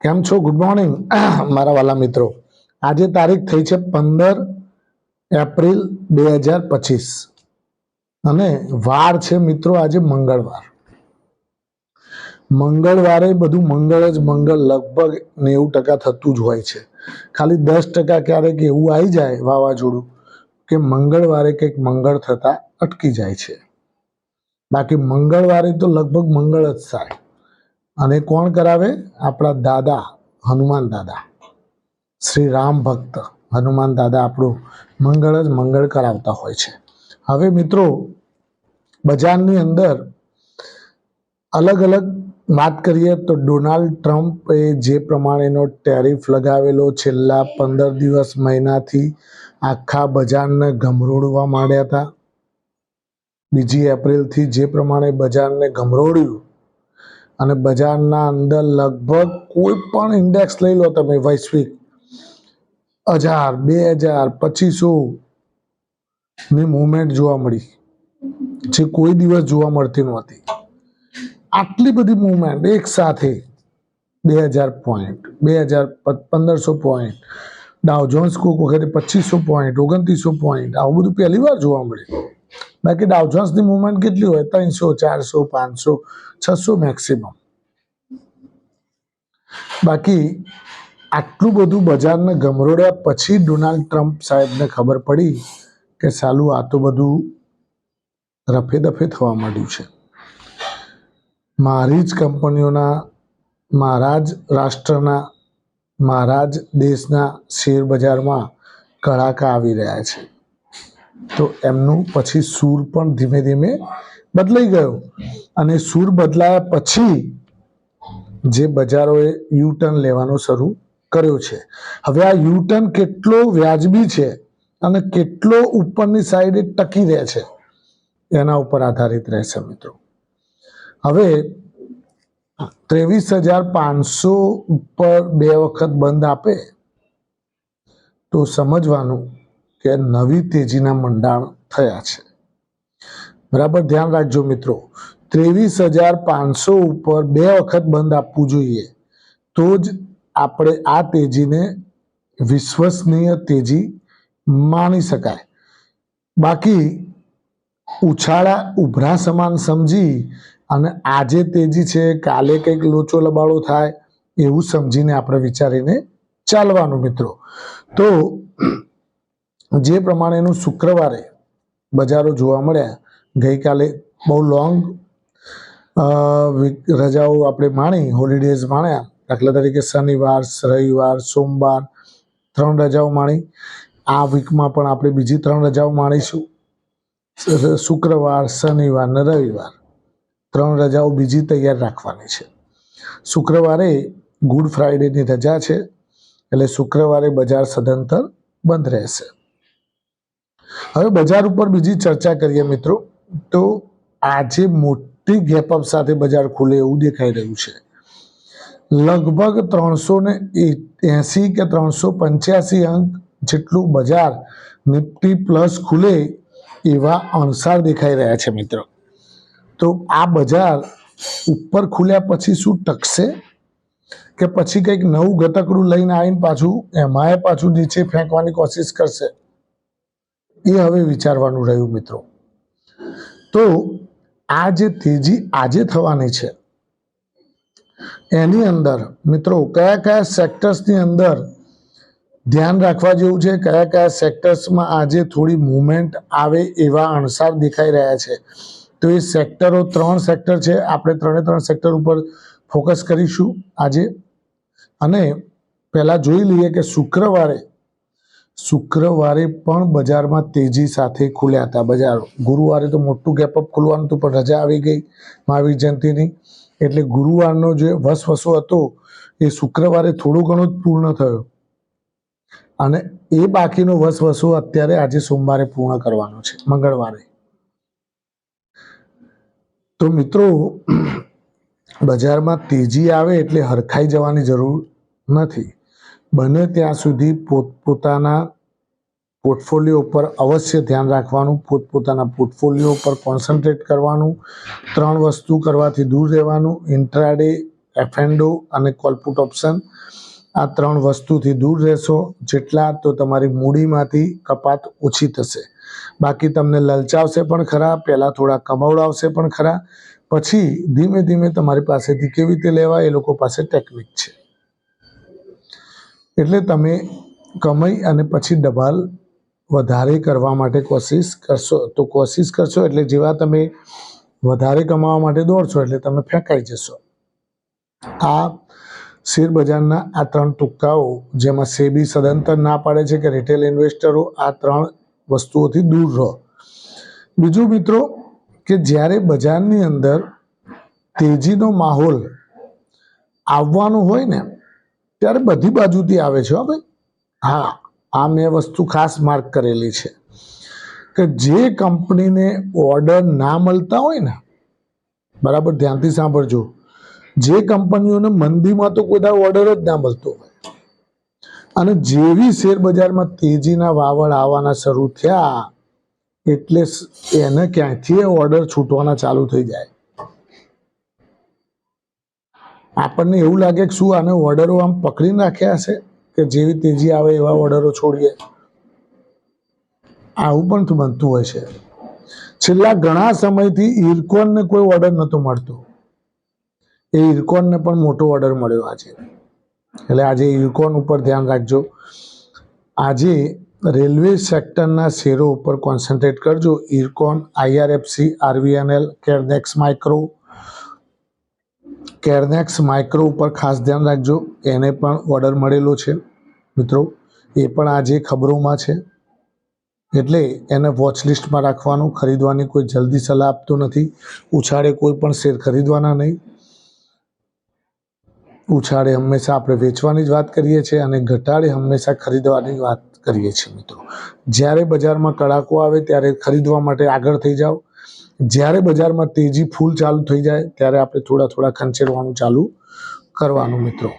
કેમ છો? Good morning મારા વાલા મિત્રો. આજે તારીખ થઈ છે પંદર એપ્રિલ બે હજાર પચીસ. અને વાર છે મિત્રો આજે મંગળવાર. મંગળવારે બધું મંગળ જ મંગળ, લગભગ નેવું ટકા થતું જ હોય છે. ખાલી દસ ટકા ક્યારેક એવું આવી જાય વાવાઝોડું કે મંગળવારે કંઈક મંગળ થતા અટકી જાય છે. બાકી મંગળવારે તો લગભગ મંગળ જ થાય. અને કોણ કરાવે? આપણા દાદા, હનુમાન દાદા. શ્રી રામ ભક્ત, હનુમાન દાદા આપણું મંગળ જ મંગળ કરાવતા હોય છે. હવે મિત્રો, બજારની અંદર અલગ અલગ વાત કરીએ તો ડોનાલ્ડ ટ્રમ્પે જે પ્રમાણેનો ટેરિફ લગાવેલો છેલ્લા પંદર દિવસ મહિનાથી આખા બજારને ગમરોડવા માંડ્યા હતા. બીજી એપ્રિલથી જે પ્રમાણે બજારને ગમરોડ્યું અને બજારના અંદર લગભગ કોઈ પણ ઇન્ડેક્સ લઈ લો તમે વૈશ્વિક. હજાર, બે હજાર, પચીસો ની મુવમેન્ટ જોવા મળી. જે કોઈ દિવસ જોવા મળતી નહોતી. આટલી બધી મુવમેન્ટ એક સાથે બે હજાર પોઈન્ટ બે હજાર પંદરસો પોઈન્ટ ડાવ જોન્સ કોક વખતે પચીસો પોઈન્ટ ઓગણત્રીસો પોઈન્ટ આવું બધું પહેલી વાર જોવા મળ્યું બાકી ડાઉજન્સની મુવમેન્ટ કેટલી હોય? ત્રણસો, ચારસો, પાંચસો, છસો મેક્સિમમ બાકી આટલું બધું બજારને ગમરોડ્યા પછી ડોનાલ્ડ ટ્રમ્પ સાહેબને ખબર પડી કે સાલું આ તો બધું રફે દફે થવા માંડ્યું છે. મારી જ કંપનીઓના મારા જ રાષ્ટ્રના મારા જ દેશના શેર બજારમાં કડાકા આવી રહ્યા છે. તો એમનું પછી સૂર પણ ધીમે ધીમે બદલાઈ ગયો. અને સૂર બદલાયા પછી જે બજારોએ યુ ટર્ન લેવાનો શરૂ કર્યો છે. હવે આ યુ ટર્ન કેટલો વ્યાજબી છે અને કેટલો ઉપરની સાઈડે ટકી રહે છે એના ઉપર આધારિત રહેશે મિત્રો. હવે ત્રેવીસ હજાર પાંચસો ઉપર બે વખત બંધ આપે તો સમજવાનું કે નવી તેજીના મંડાણ થયા છે. બરાબર? ધ્યાન રાખજો મિત્રો. ત્રેવીસ હજાર પાંચસો ઉપર બે વખત બંધ આપવું જોઈએ. તો જ આપણે આ તેજીને વિશ્વસનીય તેજી માની શકાય. બાકી ઉછાળા ઉભરા સમાન સમજી અને આજે તેજી છે, કાલે કંઈક લોચો લબાડો થાય એવું સમજીને આપણે વિચારીને ચાલવાનું મિત્રો. તો જે પ્રમાણેનું શુક્રવારે બજારો જોવા મળ્યા, ગઈકાલે બહુ લોંગ રજાઓ આપણે માણી હોલિડેઝ માણ્યા. દાખલા તરીકે શનિવાર, રવિવાર, સોમવાર, ત્રણ રજાઓ માણી. આ વીકમાં પણ આપણે બીજી ત્રણ રજાઓ માણીશું. શુક્રવાર, શનિવાર ને રવિવાર. ત્રણ રજાઓ બીજી તૈયાર રાખવાની છે. શુક્રવારે ગુડ ફ્રાઈડેની રજા છે. એટલે શુક્રવારે બજાર સદંતર બંધ રહેશે. હવે બજાર ઉપર બીજી ચર્ચા કરીએ મિત્રો. તો આજે મોટી ગેપઅપ સાથે બજાર ખુલે એવું દેખાઈ રહ્યું છે. લગભગ ત્રણસો ને એસી કે ત્રણસો પંચ્યાસી અંક જેટલું બજાર નિફ્ટી પ્લસ ખુલે એવા અણસાર દેખાઈ રહ્યા છે મિત્રો. તો આ બજાર ઉપર ખુલ્યા પછી શું ટકશે? કે પછી કંઈક નવું ઘટકડું લઈને આવીને પાછું એમાંય પાછું નીચે ફેંકવાની કોશિશ કરશે? એ હવે વિચારવાનું રહ્યું મિત્રો. તો આ જે તેજી આજે થવાની છે, એની અંદર મિત્રો કયા કયા સેક્ટર્સની અંદર ધ્યાન રાખવા જેવું છે, કયા કયા સેક્ટર્સમાં આજે થોડી મુવમેન્ટ આવે એવા અણસાર દેખાઈ રહ્યા છે. તો એ સેક્ટરો ત્રણ સેક્ટર છે, આપણે ત્રણે ત્રણ સેક્ટર ઉપર ફોકસ કરીશું આજે. અને પહેલાં જોઈ લઈએ કે શુક્રવારે શુક્રવારે પણ બજારમાં તેજી સાથે ખુલ્યા હતા. બજારો ગુરુવારે તો મોટું ગેપઅપ ખુલવાનું હતું, પણ રજા આવી ગઈ મહાવીર જયંતિની. એટલે ગુરુવારનો જે વસવસો હતો, એ શુક્રવારે થોડો ઘણો જ પૂર્ણ થયો. અને એ બાકીનો વસવસો અત્યારે આજે સોમવારે પૂર્ણ કરવાનો છે, મંગળવારે. તો મિત્રો, બજારમાં તેજી આવે એટલે હરખાઈ જવાની જરૂર નથી. બને ત્યાં સુધી પોતપોતાના પોર્ટફોલિયો ઉપર અવશ્ય ધ્યાન રાખવાનું, પોતપોતાના પોર્ટફોલિયો ઉપર કોન્સન્ટ્રેટ કરવાનું, ત્રણ વસ્તુ કરવાથી દૂર રહેવાનું, ઇન્ટ્રાડે, એફએન્ડો અને કોલપુટ ઓપ્શન આ ત્રણ વસ્તુથી દૂર રહેશો. જેટલા તો તમારી મૂડીમાંથી કપાત ઓછી થશે. બાકી તમને લલચાવશે પણ ખરા, પહેલાં થોડા કમાવડાવશે પણ ખરા. પછી ધીમે ધીમે તમારી પાસેથી કેવી રીતે લેવા એ લોકો પાસે ટેકનિક છે. એટલે તમે કમાઈ અને પછી દબાલ વધારે કરવા માટે કોશિશ કરશો. તો કોશિશ કરશો એટલે જેવા તમે વધારે કમાવા માટે દોડશો એટલે તમે ફેંકાઈ જશો. આ શેરબજારના આ ત્રણ તુક્કાઓ જેમાં સેબી સદંતર ના પાડે છે કે રિટેલ ઇન્વેસ્ટરો આ ત્રણ વસ્તુઓથી દૂર રહો. બીજું મિત્રો કે જ્યારે બજારની અંદર તેજીનો માહોલ આવવાનો હોય ને ત્યારે બધી બાજુથી આવે છે હો ભાઈ. હા, આ મેં વસ્તુ ખાસ માર્ક કરેલી છે કે જે કંપનીને ઓર્ડર ના મળતા હોય ને, બરાબર ધ્યાનથી સાંભળજો, જે કંપનીઓને મંદીમાં તો કોઈ ઓર્ડર જ ના મળતો હોય. અને જેવી શેર બજારમાં તેજીના વાવળ આવવાના શરૂ થયા, એટલે એને ક્યાંથી ઓર્ડર છૂટવાના ચાલુ થઈ જાય. આપણને એવું લાગે કે શું આને ઓર્ડરો આમ પકડીને રાખ્યા હશે કે જેવી તેજી આવે એવા ઓર્ડરો છોડીએ? આવું પણ બનતું હોય છે. છેલ્લા ઘણા સમયથી ઇરકોનને કોઈ ઓર્ડર નહોતો મળતો. એ ઇરકોનને પણ મોટો ઓર્ડર મળ્યો આજે. એટલે આજે ઇરકોન ઉપર ધ્યાન રાખજો. આજે રેલવે સેક્ટરના શેરો ઉપર કોન્સન્ટ્રેટ કરજો. Ircon IRFC, RVNL, Kernex, micro Kernex micro ઉપર ખાસ ધ્યાન રાખજો. એને પણ ઓર્ડર મળેલો છે. મિત્રો, એ પણ આજે ખબરોમાં છે. એટલે એને વોચ લિસ્ટમાં રાખવાનું. ખરીદવાની કોઈ જલ્દી સલાહ આપતો નથી. ઉછાળે કોઈ પણ શેર ખરીદવાના નહીં. ઉછાળે હંમેશા આપણે વેચવાની જ વાત કરીએ છીએ અને ઘટાડે હંમેશા ખરીદવાની વાત કરીએ છીએ મિત્રો. જ્યારે બજારમાં કડાકો આવે ત્યારે ખરીદવા માટે આગળ થઈ જાઓ. જ્યારે બજારમાં તેજી ફૂલ ચાલુ થઈ જાય, ત્યારે આપણે થોડા થોડા ખંચેરવાનું ચાલુ કરવાનું મિત્રો.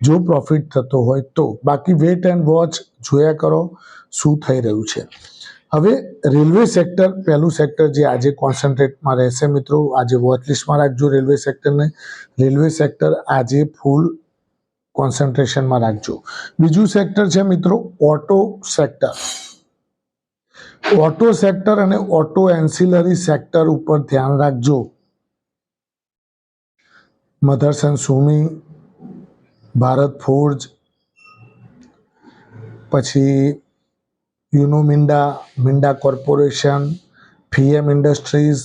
જો પ્રોફિટ થતો હોય તો. બાકી વેટ એન્ડ વોચ જોયા કરો શું થઈ રહ્યું છે. હવે રેલવે સેક્ટર પહેલું સેક્ટર જે આજે કોન્સન્ટ્રેટમાં રહેશે મિત્રો, આજે વોચ લિસ્ટમાં રાખજો રેલવે સેક્ટરને રેલવે સેક્ટર આજે ફૂલ કોન્સન્ટ્રેશનમાં રાખજો. બીજું સેક્ટર છે મિત્રો ઓટો સેક્ટર ઓટો સેક્ટર અને ઓટો એન્સિલરી સેક્ટર ઉપર ધ્યાન રાખજો. મધરસન સુમી ભારત ફોર્જ, પછી Uno Minda Minda corporation FIEM industries,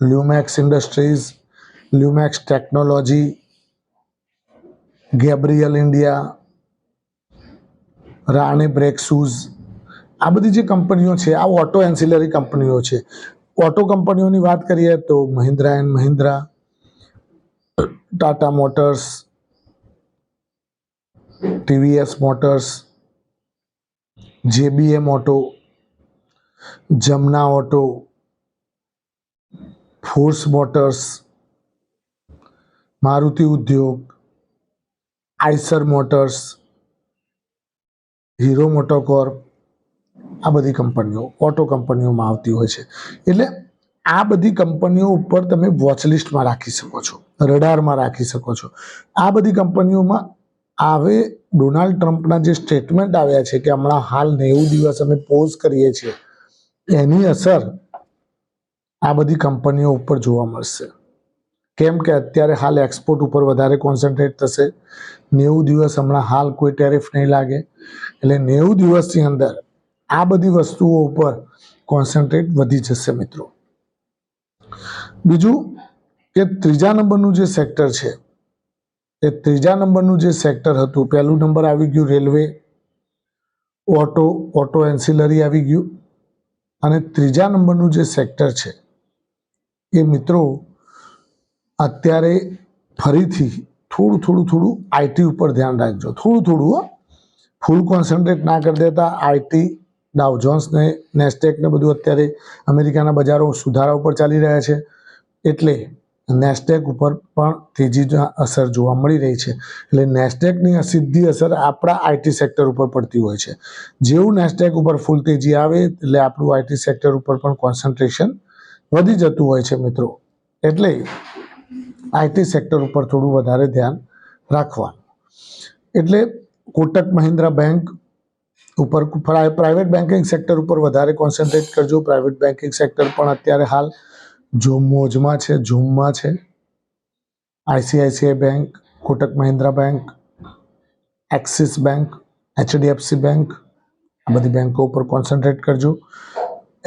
Lumax industries, Lumax technology, Gabriel India, Rane brake shoes આ બધી જે કંપનીઓ છે, આ ઓટો એન્સિલરી કંપનીઓ છે ઓટો કંપનીઓની વાત કરીએ તો Mahindra and Mahindra, Tata motors, TVS motors JBM auto Jamna auto, force motors, Maruti Udyog, Eicher motors, hero મોટોકોર્પ આ બધી કંપનીઓ, ઓટો કંપનીઓમાં આવતી હોય છે. એટલે આ બધી કંપનીઓ ઉપર તમે વોચ લિસ્ટમાં રાખી શકો છો, રડારમાં રાખી શકો છો. આ બધી કંપનીઓમાં આવે ડોનાલ્ડ ટ્રમ્પના જે સ્ટેટમેન્ટ આવ્યા છે કે હમણાં હાલ નેવું દિવસ અમે પોઝ કરીએ છીએ, એની અસર આ બધી કંપનીઓ ઉપર જોવા મળશે. કેમ કે અત્યારે હાલ એક્સપોર્ટ ઉપર વધારે કોન્સન્ટ્રેટ થશે. નેવું દિવસ હમણાં હાલ કોઈ ટેરિફ નહીં લાગે. એટલે નેવું દિવસની અંદર આ બધી વસ્તુઓ ઉપર કોન્સન્ટ્રેટ વધી જશે મિત્રો. બીજું કે ત્રીજા નંબરનું જે સેક્ટર છે, એ ત્રીજા નંબરનું જે સેક્ટર હતું, પહેલું નંબર આવી ગયું રેલવે ઓટો ઓટો એન્સિલરી આવી ગયું. અને ત્રીજા નંબરનું જે સેક્ટર છે, એ મિત્રો અત્યારે ફરીથી થોડું થોડું થોડું આઈટી ઉપર ધ્યાન રાખજો. થોડું થોડું ફૂલ કોન્સન્ટ્રેટ ના કરી દેતા આઈટી ડાવ જોન્સને, નેસ્ટેકને બધું અત્યારે અમેરિકાના બજારો સુધારા ઉપર ચાલી રહ્યા છે. એટલે નેસ્ટેક ઉપર પણ તેજીની અસર જોવા મળી રહી છે. એટલે નેસ્ટેકની સીધી અસર આપણા આઈટી સેક્ટર ઉપર પડતી હોય છે. જેવું નેસ્ટેક ઉપર ફૂલ તેજી આવે, એટલે આપણું આઈટી સેક્ટર ઉપર પણ કોન્સન્ટ્રેશન વધી જતું હોય છે મિત્રો. એટલે આઈટી સેક્ટર ઉપર થોડું વધારે ધ્યાન રાખવાનું. એટલે કોટક મહિન્દ્રા બેંક ઉપર પ્રાઇવેટ બેન્કિંગ સેક્ટર ઉપર વધારે કોન્સન્ટ્રેટ કરજો. પ્રાઇવેટ બેન્કિંગ સેક્ટર પણ અત્યારે હાલ જો મોજમાં છે ઝૂમમાં છે. ICICI bank Kotak Mahindra bank Axis bank HDFC bank આ બધી બેંકો ઉપર કોન્સન્ટ્રેટ કરજો.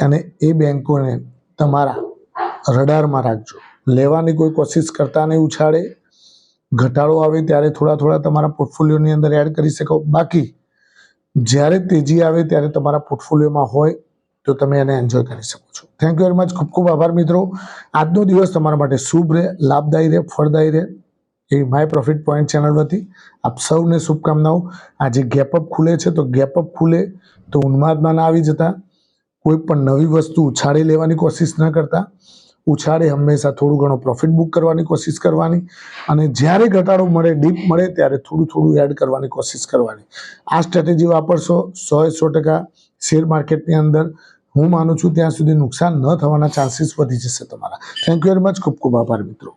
અને એ બેંકોને તમારા રડારમાં રાખજો. લેવાની કોઈ કોશિશ કરતા નહીં, ઉછાળે. ઘટાડો આવે ત્યારે થોડા થોડા તમારા પોર્ટફોલિયોની અંદર એડ કરી શકો. બાકી જ્યારે તેજી આવે ત્યારે તમારા પોર્ટફોલિયોમાં હોય તો તમે એને એન્જોય કરી શકો છો. થેન્ક યુ વેરી મચ ખૂબ ખૂબ આભાર મિત્રો. આજનો દિવસ તમારા માટે શુભ રહે, લાભદાયી રહે, ફળદાયી રહે એ માય પ્રોફિટ પોઈન્ટ ચેનલ વતી આપ સૌને શુભકામનાઓ. આજે ગેપઅપ ખુલે છે તો ગેપઅપ ખુલે તો ઉન્માદમાં ના આવી જતા. કોઈ પણ નવી વસ્તુ ઉછાળી લેવાની કોશિશ ન કરતા. ઉછાળે હંમેશા થોડું ઘણું પ્રોફિટ બુક કરવાની કોશિશ કરવાની અને જ્યારે ઘટાડો મળે ડીપ મળે, ત્યારે થોડું થોડું એડ કરવાની કોશિશ કરવાની. આ સ્ટ્રેટેજી વાપરશો સો એ સો ટકા શેર માર્કેટની અંદર. હું માનું છું ત્યાં સુધી નુકસાન ન થવાના ચાન્સીસ વધી જશે તમારા. થેન્ક યુ વેરી મચ ખૂબ ખૂબ આભાર મિત્રો.